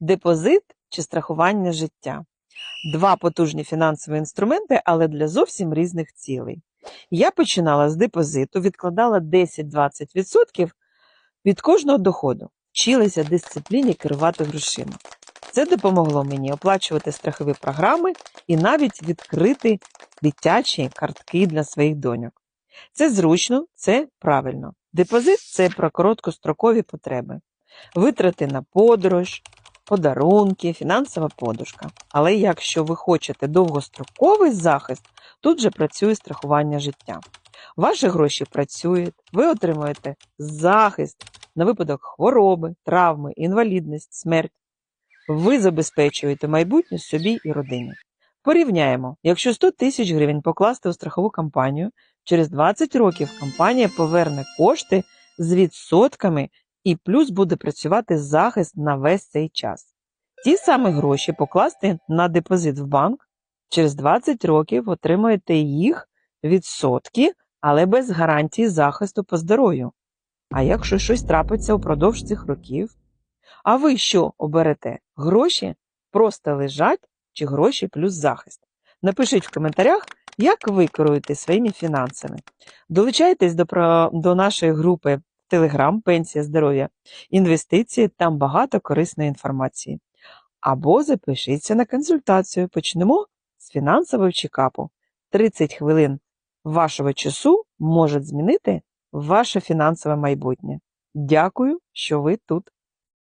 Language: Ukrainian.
Депозит чи страхування життя. Два потужні фінансові інструменти, але для зовсім різних цілей. Я починала з депозиту, відкладала 10-20% від кожного доходу, вчилася дисципліні керувати грошима. Це допомогло мені оплачувати страхові програми і навіть відкрити дитячі картки для своїх доньок. Це зручно, це правильно. Депозит це про короткострокові потреби, витрати на подорож, подарунки, фінансова подушка. Але якщо ви хочете довгостроковий захист, тут же працює страхування життя. Ваші гроші працюють, ви отримуєте захист на випадок хвороби, травми, інвалідність, смерть. Ви забезпечуєте майбутнє собі і родині. Порівняємо, якщо 100 тисяч гривень покласти у страхову кампанію, через 20 років компанія поверне кошти з відсотками і плюс буде працювати захист на весь цей час. Ті самі гроші покласти на депозит в банк, через 20 років отримаєте їх відсотки, але без гарантії захисту по здоров'ю. А якщо щось трапиться упродовж цих років? А ви що оберете? Гроші просто лежать чи гроші плюс захист? Напишіть в коментарях, як ви керуєте своїми фінансами. Долучайтесь до, до нашої групи Telegram Пенсія здоров'я інвестиції, там багато корисної інформації. Або запишіться на консультацію. Почнемо з фінансового чекапу. 30 хвилин вашого часу можуть змінити ваше фінансове майбутнє. Дякую, що ви тут